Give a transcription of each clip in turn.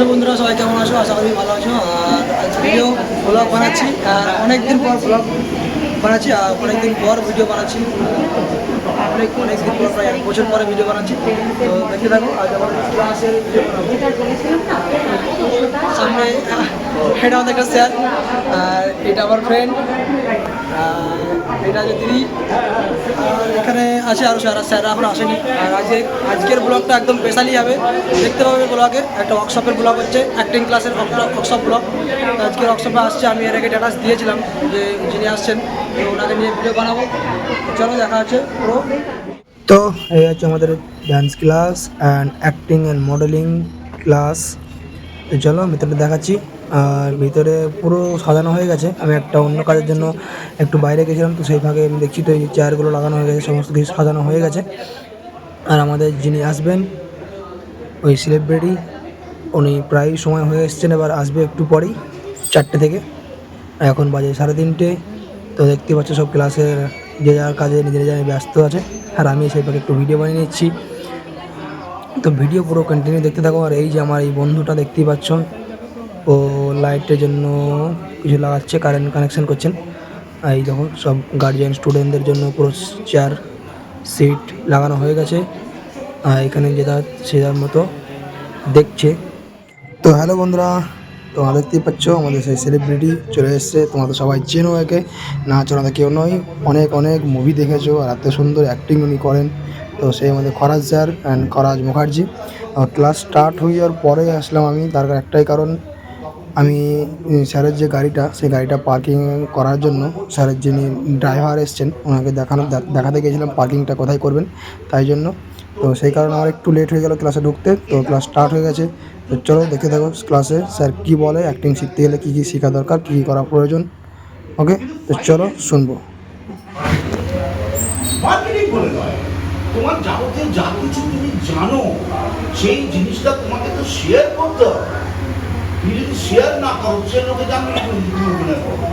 Hello বন্ধুরা, সবাই কেমন আছো? আশা করি ভালো আছো। আর ভিডিও ব্লগ বানাচ্ছি। আর অনেকদিন পর ব্লগ বানাচ্ছি। আর অনেকদিন পর ভিডিও বানাচ্ছি। অনেক, অনেকদিন পর প্রায় এক বছর পরে ভিডিও বানাচ্ছি। তো দেখতে থাকো, আজ আমার ভিডিও বানাবো। সামনে এটা আমাদের একটা স্যার আর এটা আমার ফ্রেন্ড এটা দিদি এখানে আছে আরও স্যার স্যার এখন আসেনি। আর আজকে, আজকের ব্লগটা একদম স্পেশালি হবে। দেখতে পাবে ব্লগে, একটা ওয়ার্কশপের ব্লগ হচ্ছে অ্যাক্টিং ক্লাসের ওয়ার্কশপ ব্লগ। আজকের ওয়ার্কশপে আসছে, আমি এর আগে স্ট্যাটাস দিয়েছিলাম যে যিনি আসছেন, তো ওনাকে নিয়ে ভিডিও বানাবো। চলো, দেখা হচ্ছে পুরো। তো, এই হচ্ছে আমাদের dance class and acting and modelling class তো চলো তাহলে দেখাচ্ছি। আর ভিতরে পুরো সাজানো হয়ে গেছে। আমি একটা অন্য কাজের জন্য একটু বাইরে গেছিলাম, তো সেই ভাগে আমি দেখছি তো এই চেয়ারগুলো লাগানো হয়ে গেছে, সমস্ত কিছু সাজানো হয়ে গেছে। আর আমাদের যিনি আসবেন, ওই সেলিব্রিটি উনি প্রায় সময় হয়ে এসছেন, এবার আসবে একটু পরেই, চারটে থেকে। এখন বাজে সাড়ে তিনটে, তো দেখতে পাচ্ছ সব ক্লাসের যে যার কাজে নিজের নিজের ব্যস্ত আছে। আর আমি সেই ভাগে একটু ভিডিও বানিয়ে নিচ্ছি। তো ভিডিও পুরো কন্টিনিউ দেখতে থাকো। আর এই যে আমার এই বন্ধুটা দেখতেই পাচ্ছ, ও লাইটের জন্য কিছু লাগাচ্ছে কারেন্ট কানেকশন করছেন। আর এই দেখো সব গার্জিয়ান স্টুডেন্টদের জন্য পুরো চেয়ার সিট লাগানো হয়ে গেছে। আর এখানে যেটা সেটার মতো দেখছে। তো হ্যালো বন্ধুরা, তোমরা দেখতেই পাচ্ছ, আমাদের সেই সেলিব্রিটি চলে এসছে। তোমরা তো সবাই চেনো একে। না চেনো তো কেউ নয়। অনেক অনেক মুভি দেখেছ, আর এত সুন্দর অ্যাক্টিং উনি করেন। তো সেই আমাদের Kharaj sir and Kharaj Mukherjee. Class start হয়ে যাওয়ার পরে আসলাম আমি, তার একটাই কারণ আমি স্যারের যে গাড়িটা, সেই গাড়িটা পার্কিং করার জন্য স্যারের যিনি ড্রাইভার এসছেন, ওনাকে দেখানো দেখাতে গিয়েছিলাম পার্কিংটা কোথায় করবেন, তাই জন্য। তো সেই কারণে আমার একটু লেট হয়ে গেল ক্লাসে ঢুকতে, তো ক্লাস স্টার্ট হয়ে গেছে। তো চলো দেখতে থাকো ক্লাসে স্যার কী বলে অ্যাক্টিং শিখতে গেলে কী কী শেখা দরকার, কী কী করা প্রয়োজন। ওকে তো চলো শুনব। তোমার যাবতীয় যা কিছু তুমি জানো, সেই জিনিসটা তোমাকে তো শেয়ার করতে হবে। শেয়ার না করো সে লোকে জানবে করে করো।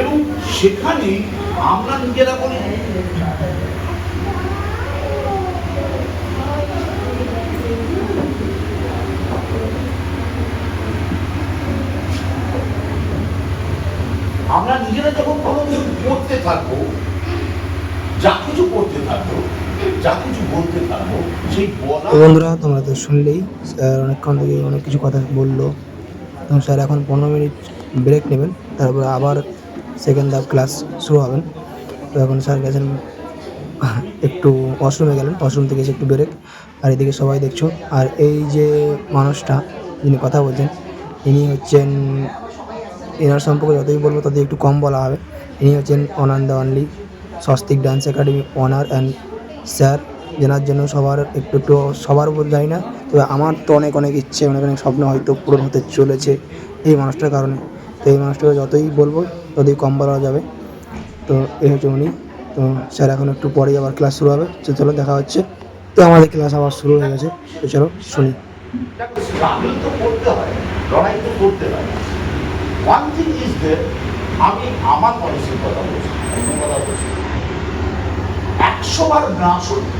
এবং সেখানে আমরা নিজেরা বলি, আমরা নিজেরা যখন কোনো কিছু করতে থাকব, যা কিছু করতে থাকব বন্ধুরা, তোমরা তো শুনলেই, স্যার অনেকক্ষণ থেকে অনেক কিছু কথা বলল। তো স্যার এখন পনেরো মিনিট ব্রেক নেবেন, তারপরে আবার সেকেন্ড হাফ ক্লাস শুরু হবেন। তো এখন স্যার গেছেন, একটু ওয়াশরুমে গেলেন ওয়াশরুম থেকে এসে একটু ব্রেক আর এদিকে সবাই দেখছ, আর এই যে মানুষটা, যিনি কথা বলছেন, ইনি হচ্ছেন, এনার সম্পর্কে যতই বলব, ততই একটু কম বলা হবে। ইনি হচ্ছেন Ananda only, Swastik dance academy owner and sir, যেনার জন্য সবার একটু একটু সবার উপর যাই না, তবে আমার তো অনেক অনেক ইচ্ছে, অনেক অনেক স্বপ্ন হয়তো পূরণ হতে চলেছে এই মানুষটার কারণে। তো এই মানুষটাকে যতই বলব, ততই কম বলা যাবে। তো এই হচ্ছে উনি। তো স্যার, এখন একটু পরেই আবার ক্লাস শুরু হবে। তো চলো, দেখা হচ্ছে। তো আমাদের ক্লাস আবার শুরু হয়ে গেছে। তো চলো, শুনি। আমি আমার পলিসির কথা বলছি কথা বলছি। একশো বার না শুনি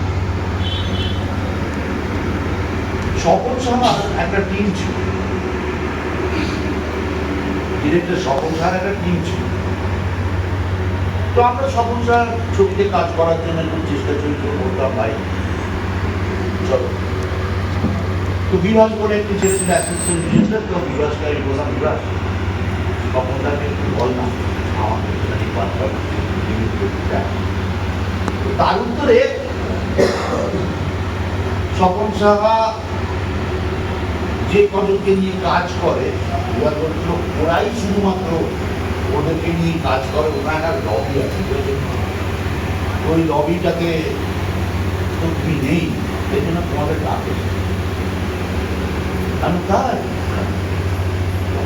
স্বপন সাহার একটা টিম ছিল। ডিরেক্টর স্বপন সাহার একটা টিম ছিল। তো আমরা স্বপন সাহার ছবিতে কাজ করার জন্য একটু চেষ্টা চরিত্র করতাম ভাই, চলো। তো বিভাস বলে একটি ছেলে ছিল অ্যাসিস্ট্যান্ট ডিরেক্টর তো বিভাসকে আমি বললাম, বিভাস তখন তাকে একটু বল না। আমাকে একটুখানি পাঠাও limit করতে চাই। তো তার উত্তরে স্বপন সাহা যে কজনকে নিয়ে কাজ করে ওরাই শুধুমাত্র ওদেরকে নিয়ে কাজ করে ওনার একটা লবি আছে, ওই লবিটাকে তো তুমি নেই, এই জন্য তোমাদের ডাকে। আমি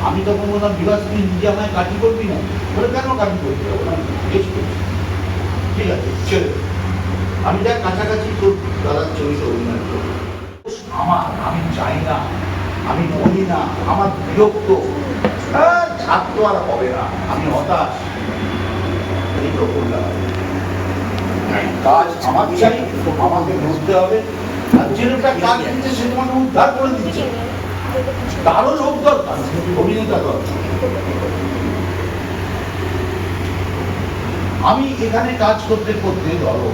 আমি তখন বললাম, বিভাস, তুই নিজে আমায় কাটি করবি না? বলে, কেন কাটি করতে হবে না ঠিক আছে দে। আমি দেখ কাছাকাছি দাদার অভিনয় আমার, আমি চাই না, আমি বলি না, আমার বিরক্ত। ছাত্র আর হবে না, আমি হতাশ। এই তো করলাম কাজ আমার চাই আমাকে হবে। আর যে কাজ সে তোমাকে উদ্ধার করে দিচ্ছে। তারও লোক দরকার, অভিনেতা দরকার। আমি এখানে কাজ করতে করতে ধরো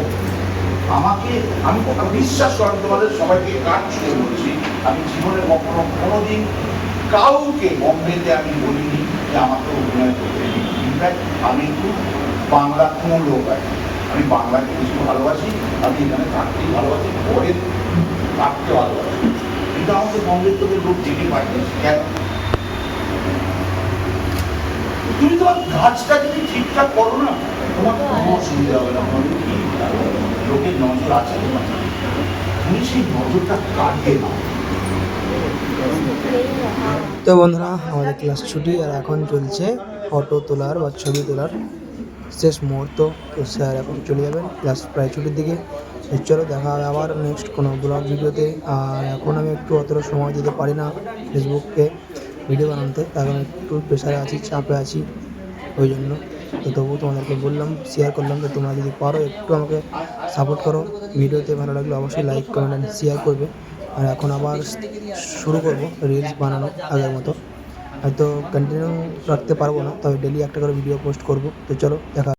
আমাকে, আমি আমি বিশ্বাস করেন, তোমাদের সবাইকে কাজ ছুঁয়ে বলছি, আমি জীবনে কখনো কোনোদিন কাউকে বম্বেতে আমি বলিনি যে আমাকে অভিনয় করতে ইনফ্যাক্ট আমি একটু বাংলা কোনো লোক আছি আমি বাংলাকে বেশি ভালোবাসি, আমি এখানে থাকতেই ভালোবাসি, পরে থাকতে ভালোবাসি। কিন্তু আমাকে বম্বের তোকে লোক ডেকে পাঠিয়েছে। কেন? তুমি তোমার কাজটা যদি ঠিকঠাক করো না তোমার কোনো অসুবিধা হবে না। তোমার কি লোকের নজর আছে তোমার তুমি সেই নজরটা কাটিয়ে নাও তো বন্ধুরা, আমাদের ক্লাস ছুটি, আর এখন চলছে ফটো তোলার বা ছবি তোলার শেষ মুহূর্ত। তো স্যার, এখন চলে যাবেন ক্লাস প্রায় ছুটির দিকে। চলো, দেখা হবে আবার নেক্সট কোনো ব্লগ ভিডিওতে। আর এখন আমি একটু অতটা সময় দিতে পারি না ফেসবুককে ভিডিও বানাতে, কারণ একটু প্রেশারে আছি, চাপে আছি, ওই জন্য। তো তবু তোমাদেরকে বললাম শেয়ার করলাম যে তোমরা যদি পারো, একটু আমাকে সাপোর্ট করো। ভিডিওতে ভালো লাগলে অবশ্যই লাইক কমেন্ট অ্যান্ড শেয়ার করবে। আর এখন আবার শুরু করব রিলস বানানো আগের মতো। হয়তো কন্টিনিউ রাখতে পারব না, তবে ডেলি একটা করে ভিডিও পোস্ট করব। তো চলো, দেখা